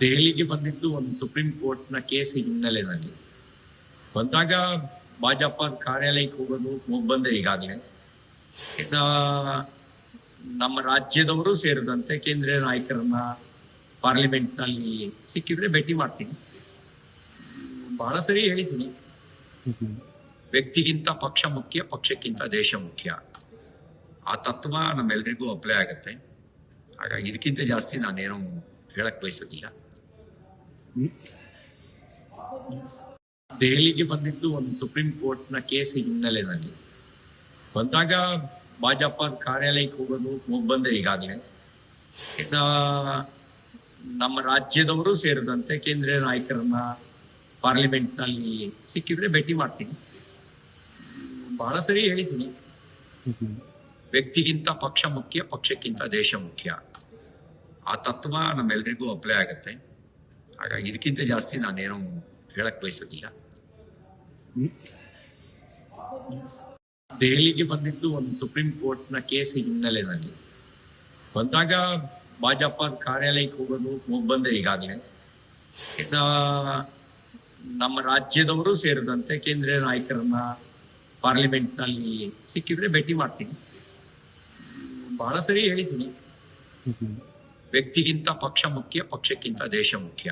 ದೆಹಲಿಗೆ ಬಂದಿದ್ದು ಒಂದು ಸುಪ್ರೀಂ ಕೋರ್ಟ್ನ ಕೇಸ್ ಹಿನ್ನೆಲೆಯಲ್ಲಿ. ಬಂದಾಗ ಭಾಜಪ ಕಾರ್ಯಾಲಯಕ್ಕೆ ಹೋಗೋದು ಬಂದೆ ಈಗಾಗಲೇ. ನಮ್ಮ ರಾಜ್ಯದವರು ಸೇರಿದಂತೆ ಕೇಂದ್ರೀಯ ನಾಯಕರನ್ನ ಪಾರ್ಲಿಮೆಂಟ್ನಲ್ಲಿ ಸಿಕ್ಕಿದ್ರೆ ಭೇಟಿ ಮಾಡ್ತೀನಿ. ಬಹಳ ಸರಿ ಹೇಳಿದ್ದೀನಿ. ವ್ಯಕ್ತಿಗಿಂತ ಪಕ್ಷ ಮುಖ್ಯ, ಪಕ್ಷಕ್ಕಿಂತ ದೇಶ ಮುಖ್ಯ. ಆ ತತ್ವ ನಮ್ಮೆಲ್ರಿಗೂ ಅಪ್ಲೈ ಆಗುತ್ತೆ. ಹಾಗಾಗಿ ಇದಕ್ಕಿಂತ ಜಾಸ್ತಿ ನಾನೇನು ಹೇಳಕ್ ಬಯಸೋದಿಲ್ಲ. ದೆಹಲಿಗೆ ಬಂದಿದ್ದು ಒಂದು ಸುಪ್ರೀಂ ಕೋರ್ಟ್ನ ಕೇಸ್ ಹಿನ್ನೆಲೆಯಲ್ಲಿ. ಬಂದಾಗ ಭಾಜಪ ಕಾರ್ಯಾಲಯಕ್ಕೆ ಹೋಗೋದು ಬಂದೆ ಈಗಾಗಲೇ. ಇನ್ನ ನಮ್ಮ ರಾಜ್ಯದವರು ಸೇರಿದಂತೆ ಕೇಂದ್ರೀಯ ನಾಯಕರನ್ನ ಪಾರ್ಲಿಮೆಂಟ್ನಲ್ಲಿ ಸಿಕ್ಕಿದ್ರೆ ಭೇಟಿ ಮಾಡ್ತೀನಿ. ಬಹಳ ಸರಿ ಹೇಳಿದ್ದೀನಿ. ವ್ಯಕ್ತಿಗಿಂತ ಪಕ್ಷ ಮುಖ್ಯ, ಪಕ್ಷಕ್ಕಿಂತ ದೇಶ ಮುಖ್ಯ. ಆ ತತ್ವ ನಮ್ಮೆಲ್ರಿಗೂ ಅಪ್ಲೈ ಆಗುತ್ತೆ. ಹಾಗಾಗಿ ಇದಕ್ಕಿಂತ ಜಾಸ್ತಿ ನಾನೇನು ಹೇಳಕ್ ಬಯಸೋದಿಲ್ಲ. ದೆಹಲಿಗೆ ಬಂದಿದ್ದು ಒಂದು ಸುಪ್ರೀಂ ಕೋರ್ಟ್ನ ಕೇಸ್ ಹಿನ್ನೆಲೆಯಲ್ಲಿ. ಬಂದಾಗ ಭಾಜಪ ಕಾರ್ಯಾಲಯಕ್ಕೆ ಹೋಗೋದು ಬಂದೆ ಈಗಾಗಲೇ. ನಮ್ಮ ರಾಜ್ಯದವರು ಸೇರಿದಂತೆ ಕೇಂದ್ರೀಯ ನಾಯಕರನ್ನ ಪಾರ್ಲಿಮೆಂಟ್ನಲ್ಲಿ ಸಿಕ್ಕಿದ್ರೆ ಭೇಟಿ ಮಾಡ್ತೀನಿ. ಬಹಳ ಸರಿ ಹೇಳಿದ್ದೀನಿ. ವ್ಯಕ್ತಿಗಿಂತ ಪಕ್ಷ ಮುಖ್ಯ, ಪಕ್ಷಕ್ಕಿಂತ ದೇಶ ಮುಖ್ಯ.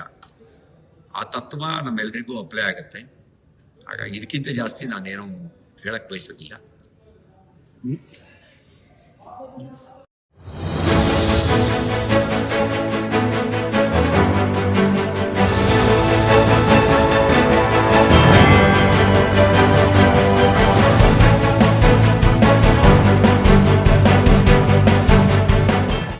ಆ ತತ್ವ ನಮ್ಮೆಲ್ರಿಗೂ ಅಪ್ಲೈ ಆಗುತ್ತೆ. ಹಾಗಾಗಿ ಇದಕ್ಕಿಂತ ಜಾಸ್ತಿ ನಾನೇನು ಹೇಳಕ್ ಬಯಸೋದಿಲ್ಲ.